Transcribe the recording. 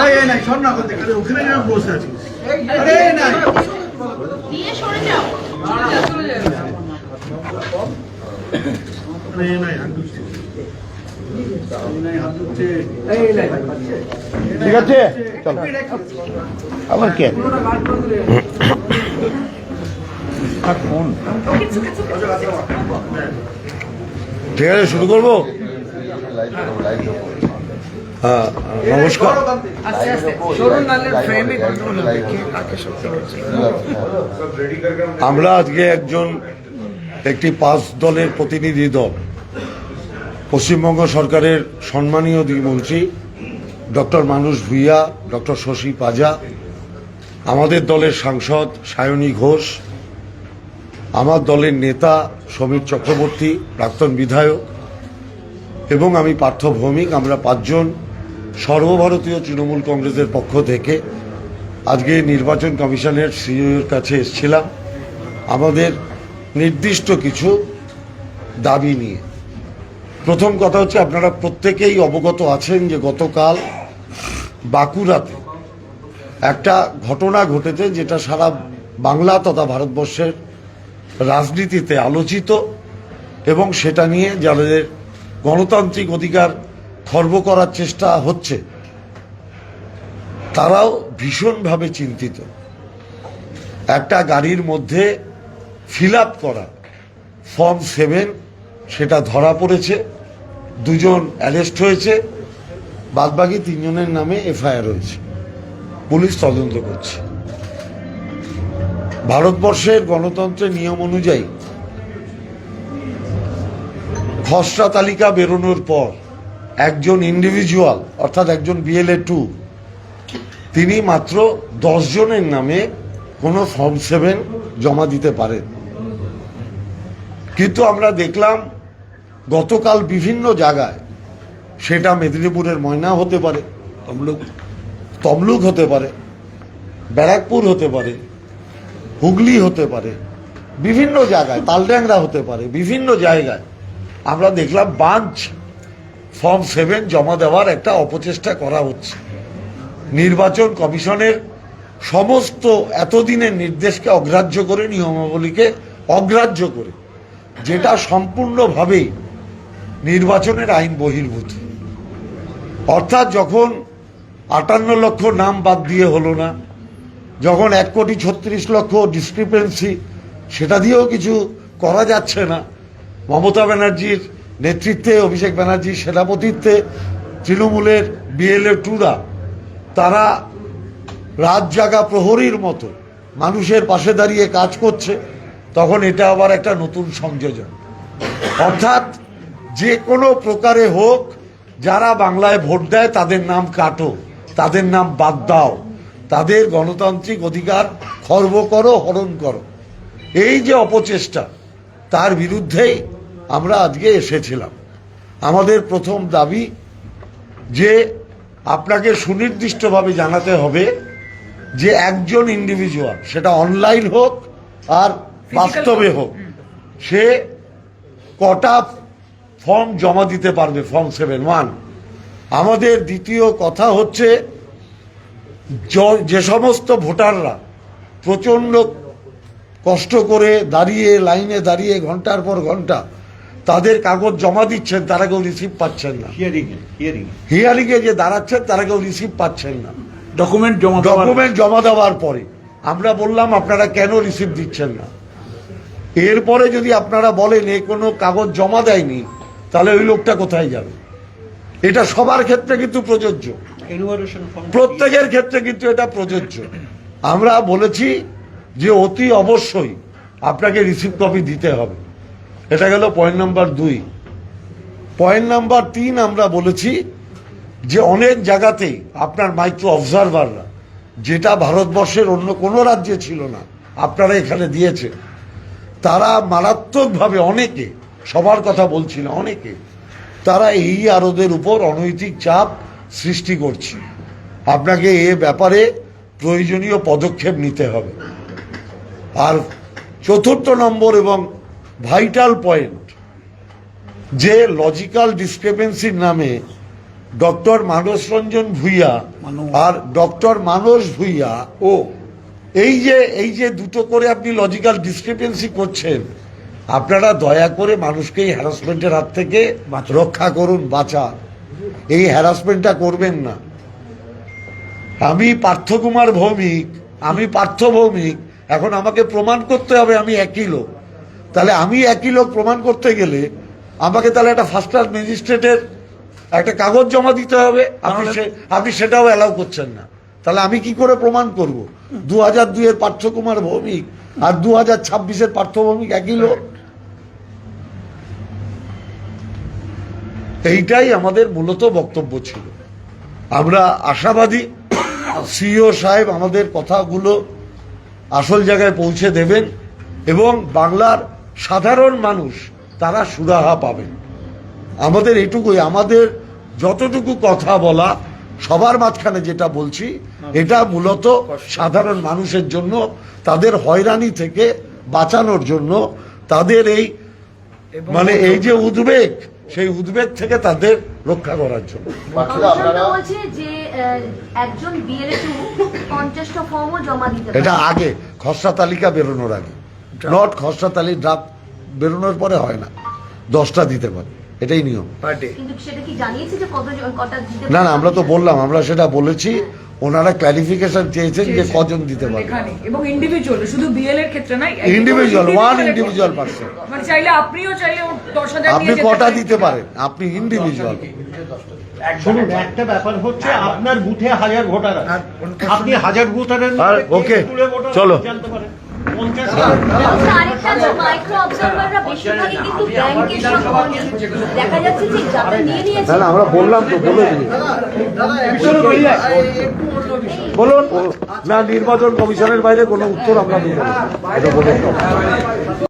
আরে নাই শোন না করতে গেলে ওখানে আমি বসে আছি। আরে নাই দিয়ে সরে যাও। আরে নাই হাত নাই হাত ঠিক আছে? চলো। আবার কে? ফোন? ঠিক আছে শুরু করব? হ্যাঁ। নমস্কার। আমরা আজকে একজন একটি পাঁচ দলের প্রতিনিধি দল পশ্চিমবঙ্গ সরকারের সম্মানীয় মন্ত্রী ডক্টর মানুষ ভূঁইয়া ডক্টর শশী পাজা আমাদের দলের সাংসদ সায়নী ঘোষ আমার দলের নেতা সমীর চক্রবর্তী প্রাক্তন বিধায়ক এবং আমি পার্থ ভৌমিক আমরা পাঁচজন সর্বভারতীয় তৃণমূল কংগ্রেসের পক্ষ থেকে আজকে নির্বাচন কমিশনের সিইওর কাছে এসেছিলাম আমাদের নির্দিষ্ট কিছু দাবি নিয়ে। প্রথম কথা হচ্ছে আপনারা প্রত্যেকেই অবগত আছেন যে গতকাল বাঁকুড়াতে একটা ঘটনা ঘটেছে যেটা সারা বাংলা তথা ভারতবর্ষের রাজনীতিতে আলোচিত এবং সেটা নিয়ে যাদের গণতান্ত্রিক অধিকার খর্ব করার চেষ্টা হচ্ছে। তারাও ভীষণভাবে চিন্তিত। একটা গাড়ির মধ্যে ফিল করা ফর্ম সেভেন সেটা ধরা পড়েছে, দুজন অ্যারেস্ট হয়েছে, বাদবাকি তিনজনের নামে এফআইআর হয়েছে। পুলিশ তদন্ত করছে। ভারতবর্ষের গণতন্ত্রের নিয়ম অনুযায়ী খসড়া তালিকা বেরোনোর পর একজন ইন্ডিভিজুয়াল অর্থাৎ একজন বিএলএ টু তিনি মাত্র জনের নামে কোনো ফর্ম সেভেন জমা দিতে পারেন। কিন্তু আমরা দেখলাম গতকাল বিভিন্ন জায়গায় সেটা মেদিনীপুরের ময়না হতে পারে, তমলুক তমলুক হতে পারে, ব্যারাকপুর হতে পারে, হুগলি হতে পারে, বিভিন্ন জায়গায় তালড্যাংরা হতে পারে, বিভিন্ন জায়গায় আমরা দেখলাম বাঞ্চ ফর্ম সেভেন জমা দেওয়ার একটা অপচেষ্টা করা হচ্ছে। নির্বাচন কমিশনের সমস্ত এতদিনের নির্দেশকে অগ্রাহ্য করে, নিয়মাবলীকে অগ্রাহ্য করে, যেটা সম্পূর্ণভাবেই নির্বাচনের আইন বহির্ভূত। অর্থাৎ যখন আটান্ন লক্ষ নাম বাদ দিয়ে হলো না, যখন এক কোটি ছত্রিশ লক্ষ ডিসক্রিপেন্সি সেটা দিয়েও কিছু করা যাচ্ছে না। মমতা ব্যানার্জির নেতৃত্বে অভিষেক ব্যানার্জির সেনাপতিত্বে তৃণমূলের বিএলএ টুরা, তারা রাত জাগা প্রহরীর মতো মানুষের পাশে দাঁড়িয়ে কাজ করছে, তখন এটা আবার একটা নতুন সংযোজন। অর্থাৎ যে কোনো প্রকারে হোক, যারা বাংলায় ভোট দেয়, তাদের নাম কাটো, তাদের নাম বাদ দাও, তাদের গণতান্ত্রিক অধিকার খর্ব করো, হরণ করো। এই যে অপচেষ্টা, তার বিরুদ্ধেই আমরা আজকে এসেছিলাম। আমাদের প্রথম দাবি যে আপনাকে সুনির্দিষ্টভাবে জানাতে হবে যে একজন ইন্ডিভিজুয়াল সেটা অনলাইন হোক আর বাস্তবে হোক। সে কটা ফর্ম জমা দিতে পারবে ফর্ম সেভেন ওয়ান আমাদের দ্বিতীয় কথা হচ্ছে যে সমস্ত ভোটাররা প্রচণ্ড কষ্ট করে দাঁড়িয়ে লাইনে দাঁড়িয়ে ঘণ্টার পর ঘণ্টা তাদের কাগজ জমা দিচ্ছেন তারা কেউ রিসিভ পাচ্ছেন না। হিয়ারিং হিয়ারিংয়ে যে দাঁড়াচ্ছেন তারা কেউ রিসিভ পাচ্ছেন না। ডকুমেন্ট জমা ডকুমেন্ট জমা দেওয়ার পরে আমরা বললাম আপনারা কেন রিসিভ দিচ্ছেন না? এরপরে যদি আপনারা বলেন এ কোনো কাগজ জমা দেয়নি তাহলে ওই লোকটা কোথায় যাবে? এটা সবার ক্ষেত্রে কিন্তু প্রযোজ্য। প্রত্যেকের ক্ষেত্রে কিন্তু এটা প্রযোজ্য। আমরা বলেছি যে অতি অবশ্যই আপনাকে রিসিভ কপি দিতে হবে। এটা গেল পয়েন্ট নাম্বার দুই। পয়েন্ট নাম্বার তিন আমরা বলেছি যে অনেক জায়গাতেই আপনার মাইক্রো অবজারভাররা যেটা ভারতবর্ষের অন্য কোনো রাজ্যে ছিল না, আপনারা এখানে দিয়েছে তারা মারাত্মকভাবে অনেকে, সবার কথা বলছি না, অনেকে, তারা এই আরদের উপর অনৈতিক চাপ সৃষ্টি করছে। আপনাকে এ ব্যাপারে প্রয়োজনীয় পদক্ষেপ নিতে হবে। আর চতুর্থ নম্বর এবং ভাইটাল পয়েন্ট যে লজিক্যাল ডিসক্রিপেন্সির নামে ডক্টর মানস রঞ্জন ভূঁইয়া আর ডক্টর মানস ভূঁইয়া ও এই যে এই যে দুটো করে আপনি লজিক্যাল ডিসক্রিপেন্সি করছেন আপনারা দয়া করে মানুষকে এই হ্যারাসমেন্টের হাত থেকে রক্ষা করুন বাঁচা এই হ্যারাসমেন্টটা করবেন না। আমি পার্থকুমার ভৌমিক আমি পার্থ ভৌমিক এখন আমাকে প্রমাণ করতে হবে আমি একই লোক। তাহলে আমি একই লোক প্রমাণ করতে গেলে আমাকে তাহলে একটা ফার্স্ট ক্লাস ম্যাজিস্ট্রেটের একটা কাগজ জমা দিতে হবে। আপনি আপনি সেটাও অ্যালাউ করছেন না। তাহলে আমি কি করে প্রমাণ করব? দু হাজার দুইয়ের পার্থকুমার ভৌমিক আর দু হাজার ছাব্বিশের পার্থ ভৌমিক একই লোক? এইটাই আমাদের মূলত বক্তব্য ছিল। আমরা আশাবাদী সিইও সাহেব আমাদের কথাগুলো আসল জায়গায় পৌঁছে দেবেন এবং বাংলার সাধারণ মানুষ তারা সুরাহা পাবেন। আমাদের এটুকুই আমাদের যতটুকু কথা বলা সবার মাঝখানে যেটা বলছি এটা মূলত সাধারণ মানুষের জন্য তাদের হয়রানি থেকে বাঁচানোর জন্য তাদের এই মানে এই যে উদ্বেগ সেই উদ্বেগ থেকে তাদের রক্ষা করার জন্য। এটা আগে খসড়া তালিকা বেরোনোর আগে। নট খসড়া তালিকা ড্রাফট বেরোনোর পরে হয় না। দশটা দিতে পারে। এটাই নিয়ম। পার ডে কিন্তু সেটা কি জানিয়েছে যে কত কটা দিতে না না আমরা তো বললাম আমরা সেটা বলেছি। ওনারা ক্লারিফিকেশন চেয়েছেন যে কজন দিতে পারে। এবং ইন্ডিভিজুয়াল শুধু বিএল এর ক্ষেত্রে one এর individual ক্ষেত্রে। person. মানে চাইলে আপনিও চাইলে ওর দশ হাজার আপনি কটা দিতে পারেন? আপনি ইন্ডিভিজুয়াল শুনুন একটা ব্যাপার হচ্ছে আপনার বুথে হাজার ভোটার আছে। আপনি হাজার ভোটারের ওকে, চলো। আচ্ছা, আরেকটা আছে মাইক্রো অবজারভাররা বেশিরভাগই কিন্তু ব্যাংকের সঙ্গে দেখা যাচ্ছে যে যারা নিয়ে নিয়েছে না না আমরা বললাম তো বলে দিই। বলুন না নির্বাচন কমিশনের বাইরে কোনো উত্তর আমরা দেবো এটা বলে দাও।